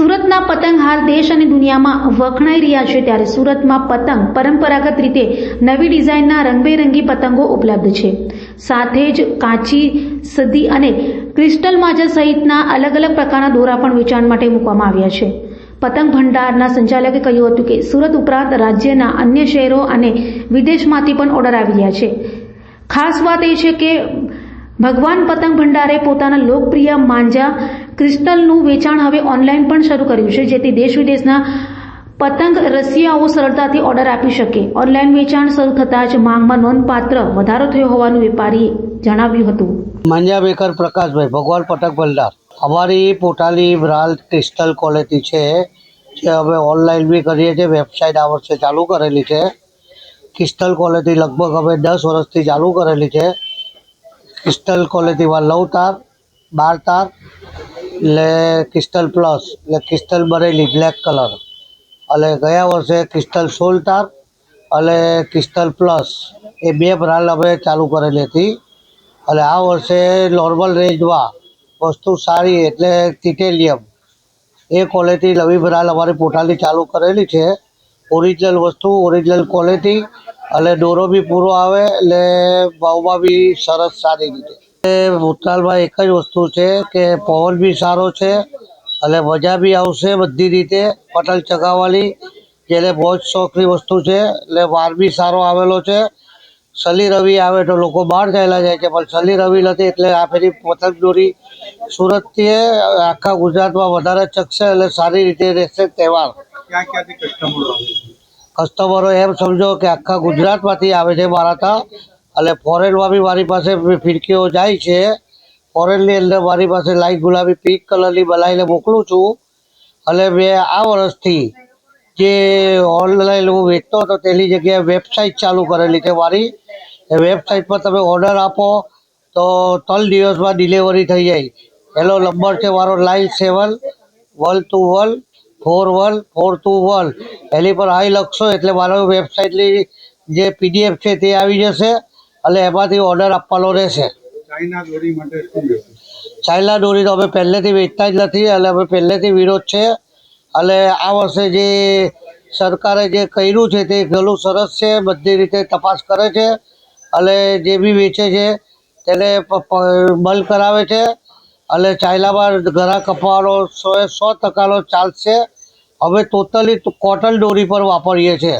સુરતના પતંગહાર દેશ અને દુનિયામાં વખણાઈ રહ્યા છે ત્યારે સુરતમાં પતંગ પરંપરાગત રીતે નવી ડિઝાઇનના રંગબેરંગી પતંગો ઉપલબ્ધ છે. સાથે જ કાચી, સદી અને ક્રિસ્ટલ માજા સહિતના અલગ અલગ પ્રકારના દોરા પણ વેચાણ માટે મૂકવામાં આવ્યા છે. પતંગ ભંડારના સંચાલકે કહ્યું હતું કે સુરત ઉપરાંત રાજ્યના અન્ય શહેરો અને વિદેશમાંથી પણ ઓર્ડર આવી રહ્યા છે. ખાસ વાત એ છે કે ભગવાન પતંગ ભંડારે પોતાના લોકપ્રિય માંજા ક્રિસ્ટલનું વેચાણ હવે ઓનલાઈન પણ શરૂ કર્યું છે, જેથી દેશ વિદેશના પતંગ રસિયાઓ સરળતાથી ઓર્ડર આપી શકે. ઓનલાઈન વેચાણ શરૂ થતાં જ માંગમાં નોંધપાત્ર વધારો થયો હોવાનું વેપારીએ જણાવ્યું હતું. માંજા બેકર પ્રકાશભાઈ, ભગવાન પટક ભંડાર. અમારી પોતાની બ્રાન્ડ ક્રિસ્ટલ ક્વોલિટી છે, જે અમે ઓનલાઈન બી કરીએ છીએ, વેબસાઇટ આ વર્ષે ચાલુ કરેલી છે. ક્રિસ્ટલ ક્વોલિટી લગભગ અમે દસ વર્ષથી ચાલુ કરેલી છે. ક્રિસ્ટલ ક્વોલિટીમાં નવ તાર, બાર તાર એટલે ક્રિસ્ટલ પ્લસ એટલે ક્રિસ્ટલ બરેલી બ્લેક કલર અને ગયા વર્ષે ક્રિસ્ટલ સોલ તાર અને ક્રિસ્ટલ પ્લસ એ બે બ્રાન્ડ અમે ચાલુ કરેલી હતી. અને આ વર્ષે નોર્મલ રેન્જમાં વસ્તુ સારી એટલે ટિટેલિયમ એ ક્વોલિટી નવી બ્રાન્ડ અમારી પોતાની ચાલુ કરેલી છે. ઓરિજિનલ વસ્તુ ઓરિજિનલ ક્વોલિટી અને દોરો બી પૂરો આવે, એટલે ભાવમાં બી સરસ સારી રીતે. એ ઉત્તરાયણમાં એક જ વસ્તુ છે કે પવન બી સારો છે અને મજા બી આવશે બધી રીતે પતંગ ચગાવવાની જેને બહુ જ શોખની વસ્તુ છે એટલે વાર બી સારો આવેલો છે. શનિ રવિ આવે તો લોકો બહાર ગયેલા જાય છે પણ શનિ રવિ નથી એટલે આ ફેરી પતંગ દોરી સુરતથી આખા ગુજરાતમાં વધારે ચકશે એટલે સારી રીતે રહેશે તહેવાર. ક્યાં ક્યાંથી કસ્ટમરો આવે? છે કસ્ટમરો એમ સમજો કે આખા ગુજરાતમાંથી આવે છે મારા ત્યાં અને ફોરેનમાં બી મારી પાસે ફિરકીઓ જાય છે. ફોરેનની અંદર મારી પાસે લાઈટ ગુલાબી પિંક કલરની બનાવીને મોકલું છું. અને મેં આ વર્ષથી જે ઓનલાઈન હું વેચતો હતો તેની જગ્યાએ વેબસાઇટ ચાલુ કરેલી છે મારી. એ વેબસાઇટ પર તમે ઓર્ડર આપો તો ત્રણ દિવસમાં ડિલિવરી થઈ જાય. એનો નંબર છે મારો nine seven one two one four one four two one એની પર હાઈ લખશો એટલે મારો વેબસાઇટની જે પીડીએફ છે તે આવી જશે. અને એમાંથી ઓર્ડર આપવાનો રહેશે. ચાઇના દોરી માટે શું ચાઇના દોરી તો અમે પહેલેથી વેચતા જ નથી અને અમે પહેલેથી વિરોધ છે. અને આ વર્ષે જે સરકારે જે કર્યું છે તે ઘણું સરસ છે બધી રીતે તપાસ કરે છે. અને જે બી વેચે છે તેને બંધ કરાવે છે. અને ચાઇનામાં ઘરા કપવાનો સો એ સો ટકાનો ચાલશે હવે ટોટલી કોટન દોરી પર વાપરીએ છીએ